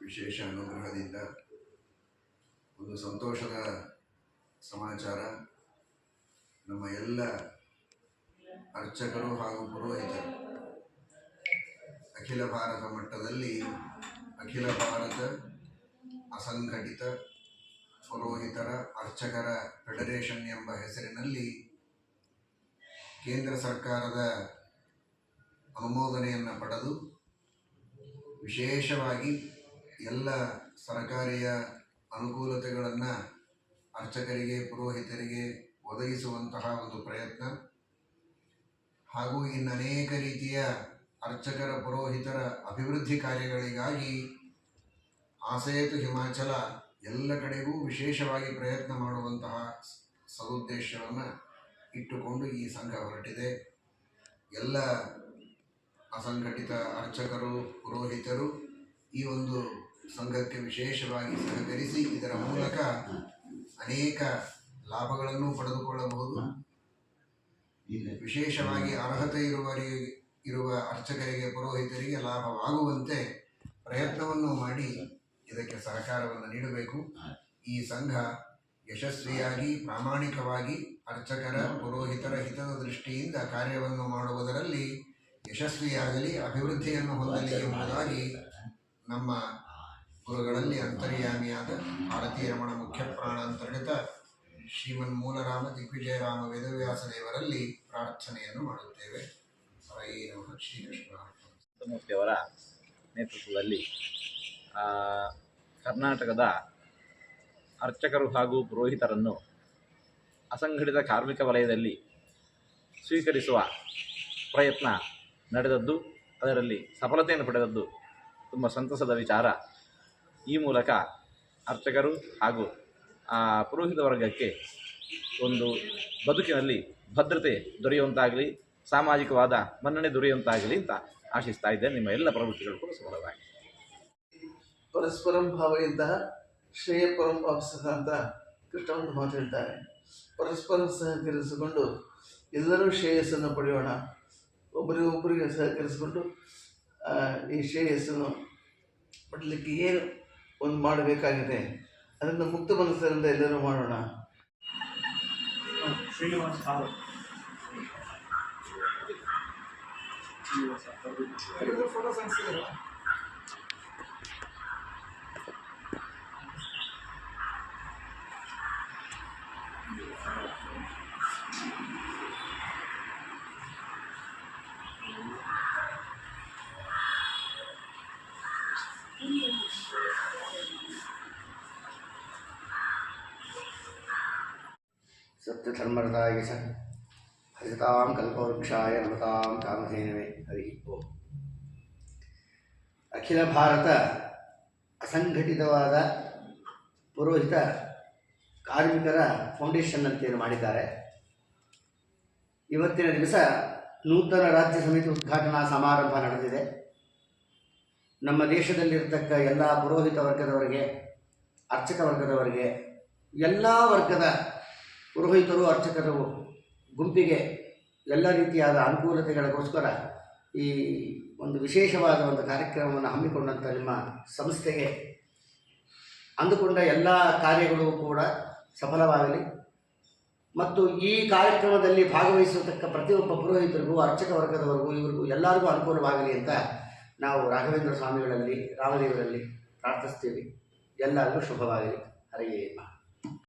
ವಿಶೇಷ ಅನುಗ್ರಹದಿಂದ ಒಂದು ಸಂತೋಷದ ಸಮಾಚಾರ. ನಮ್ಮ ಎಲ್ಲ ಅರ್ಚಕರು ಹಾಗೂ ಪುರೋಹಿತರು ಅಖಿಲ ಭಾರತ ಮಟ್ಟದಲ್ಲಿ ಅಖಿಲ ಭಾರತ ಅಸಂಘಟಿತ ಪುರೋಹಿತರ ಅರ್ಚಕರ ಫೆಡರೇಷನ್ ಎಂಬ ಹೆಸರಿನಲ್ಲಿ ಕೇಂದ್ರ ಸರ್ಕಾರದ ಅನುಮೋದನೆಯನ್ನು ಪಡೆದು ವಿಶೇಷವಾಗಿ ಎಲ್ಲ ಸರಕಾರಿಯ ಅನುಕೂಲತೆಗಳನ್ನು ಅರ್ಚಕರಿಗೆ, ಪುರೋಹಿತರಿಗೆ ಒದಗಿಸುವಂತಹ ಒಂದು ಪ್ರಯತ್ನ. ಹಾಗೂ ಇನ್ನು ಅನೇಕ ರೀತಿಯ ಅರ್ಚಕರ, ಪುರೋಹಿತರ ಅಭಿವೃದ್ಧಿ ಕಾರ್ಯಗಳಿಗಾಗಿ ಆಸೇತು ಹಿಮಾಚಲ ಎಲ್ಲ ಕಡೆಗೂ ವಿಶೇಷವಾಗಿ ಪ್ರಯತ್ನ ಮಾಡುವಂತಹ ಸದುದ್ದೇಶವನ್ನು ಇಟ್ಟುಕೊಂಡು ಈ ಸಂಘ ಹೊರಟಿದೆ. ಎಲ್ಲ ಅಸಂಘಟಿತ ಅರ್ಚಕರು, ಪುರೋಹಿತರು ಈ ಒಂದು ಸಂಘಕ್ಕೆ ವಿಶೇಷವಾಗಿ ಸಹಕರಿಸಿ ಇದರ ಮೂಲಕ ಅನೇಕ ಲಾಭಗಳನ್ನು ಪಡೆದುಕೊಳ್ಳಬಹುದು. ವಿಶೇಷವಾಗಿ ಅರ್ಹತೆ ಇರುವ ಇರುವ ಅರ್ಚಕರಿಗೆ, ಪುರೋಹಿತರಿಗೆ ಲಾಭವಾಗುವಂತೆ ಪ್ರಯತ್ನವನ್ನು ಮಾಡಿ ಇದಕ್ಕೆ ಸಹಕಾರವನ್ನು ನೀಡಬೇಕು. ಈ ಸಂಘ ಯಶಸ್ವಿಯಾಗಿ, ಪ್ರಾಮಾಣಿಕವಾಗಿ ಅರ್ಚಕರ, ಪುರೋಹಿತರ ಹಿತದ ದೃಷ್ಟಿಯಿಂದ ಕಾರ್ಯವನ್ನು ಮಾಡುವುದರಲ್ಲಿ ಯಶಸ್ವಿಯಾಗಲಿ ಅಭಿವೃದ್ಧಿಯನ್ನು ಹೊಂದಲಿ ಎಂಬುದಾಗಿ ನಮ್ಮ ಗುರುಗಳಲ್ಲಿ ಅಂತರ್ಯಾಮಿಯಾದ ಭಾರತೀಯ ರಮಣ ಮುಖ್ಯ ಪ್ರಾಣಾಂತರ್ಗತ ಶ್ರೀಮನ್ ಮೂಲರಾಮ ದಿಗ್ವಿಜಯರಾಮ ವೇದವ್ಯಾಸ ದೇವರಲ್ಲಿ ಪ್ರಾರ್ಥನೆಯನ್ನು ಮಾಡುತ್ತೇವೆ. ಶ್ರೀಕೃಷ್ಣ ಮೂರ್ತಿಯವರ ನೇತೃತ್ವದಲ್ಲಿ ಕರ್ನಾಟಕದ ಅರ್ಚಕರು ಹಾಗೂ ಪುರೋಹಿತರನ್ನು ಅಸಂಘಟಿತ ಕಾರ್ಮಿಕ ವಲಯದಲ್ಲಿ ಸ್ವೀಕರಿಸುವ ಪ್ರಯತ್ನ ನಡೆದದ್ದು ಅದರಲ್ಲಿ ಸಫಲತೆಯನ್ನು ಪಡೆದದ್ದು ತುಂಬ ಸಂತಸದ ವಿಚಾರ. ಈ ಮೂಲಕ ಅರ್ಚಕರು ಹಾಗೂ ಆ, ಪುರೋಹಿತ ವರ್ಗಕ್ಕೆ ಒಂದು ಬದುಕಿನಲ್ಲಿ ಭದ್ರತೆ ದೊರೆಯುವಂತಾಗಲಿ ಸಾಮಾಜಿಕವಾದ ಮನ್ನಣೆ ದೊರೆಯುವಂತಾಗಲಿ ಅಂತ ಆಶಿಸ್ತಾ ಇದ್ದೇನೆ. ನಿಮ್ಮ ಎಲ್ಲ ಪ್ರವೃತ್ತಿಗಳು ಕೂಡ ಸಫಲವಾಗಿ. ಪರಸ್ಪರಂ ಇಂತಹ ಶ್ರೇಯ ಪರಂ ವಾಪಸದ ಅಂತ ಕೃಷ್ಣ ಒಂದು ಮಾತು ಹೇಳ್ತಾರೆ. ಪರಸ್ಪರ ಸಹಕರಿಸಿಕೊಂಡು ಎಲ್ಲರೂ ಶ್ರೇಯಸ್ಸನ್ನು ಪಡೆಯೋಣ. ಒಬ್ಬರಿಗೊಬ್ಬರಿಗೆ ಸಹಕರಿಸಿಕೊಂಡು ಆ, ಈ ಶ್ರೇಯಸ್ಸನ್ನು ಪಡಲಿಕ್ಕೆ ಏನು ಒಂದು ಮಾಡಬೇಕಾಗಿದೆ? ಅದನ್ನು ಮುಕ್ತ ಮನಸ್ಸಿನಿಂದ ಎಲ್ಲರೂ ಮಾಡೋಣ. ಶ್ರೀನಿವಾಸ್ ಅವರು ಸತ್ಯಧರ್ಮರದಾಯ ಸ ಹರಿತಾಂ ಕಲ್ಪವೃಕ್ಷಾಯ ನಮತಾಂ ಕಾಮಧೇನವೇ ಹರಿ ಅಖಿಲ ಭಾರತ ಅಸಂಘಟಿತವಾದ ಪುರೋಹಿತ ಕಾರ್ಮಿಕರ ಫೌಂಡೇಶನ್ ಅಂತೇನು ಮಾಡಿದ್ದಾರೆ. ಇವತ್ತಿನ ದಿವಸ ನೂತನ ರಾಜ್ಯ ಸಮಿತಿ ಉದ್ಘಾಟನಾ ಸಮಾರಂಭ ನಡೆದಿದೆ. ನಮ್ಮ ದೇಶದಲ್ಲಿರ್ತಕ್ಕ ಎಲ್ಲ ಪುರೋಹಿತ ವರ್ಗದವರಿಗೆ, ಅರ್ಚಕ ವರ್ಗದವರಿಗೆ, ಎಲ್ಲ ವರ್ಗದ ಪುರೋಹಿತರು, ಅರ್ಚಕರು ಗುಂಪಿಗೆ ಎಲ್ಲ ರೀತಿಯಾದ ಅನುಕೂಲತೆಗಳಿಗೋಸ್ಕರ ಈ ಒಂದು ವಿಶೇಷವಾದ ಒಂದು ಕಾರ್ಯಕ್ರಮವನ್ನು ಹಮ್ಮಿಕೊಂಡಂಥ ನಿಮ್ಮ ಸಂಸ್ಥೆಗೆ ಅಂದುಕೊಂಡ ಎಲ್ಲ ಕಾರ್ಯಗಳು ಕೂಡ ಸಫಲವಾಗಲಿ. ಮತ್ತು ಈ ಕಾರ್ಯಕ್ರಮದಲ್ಲಿ ಭಾಗವಹಿಸತಕ್ಕ ಪ್ರತಿಯೊಬ್ಬ ಪುರೋಹಿತರಿಗೂ, ಅರ್ಚಕ ವರ್ಗದವರೆಗೂ, ಇವರಿಗೂ ಎಲ್ಲರಿಗೂ ಅನುಕೂಲವಾಗಲಿ ಅಂತ ನಾವು ರಾಘವೇಂದ್ರ ಸ್ವಾಮಿಗಳಲ್ಲಿ, ರಾಮದೇವರಲ್ಲಿ ಪ್ರಾರ್ಥಿಸ್ತೀವಿ. ಎಲ್ಲರಿಗೂ ಶುಭವಾಗಲಿ. ಹರೆಯೇ ನಮಃ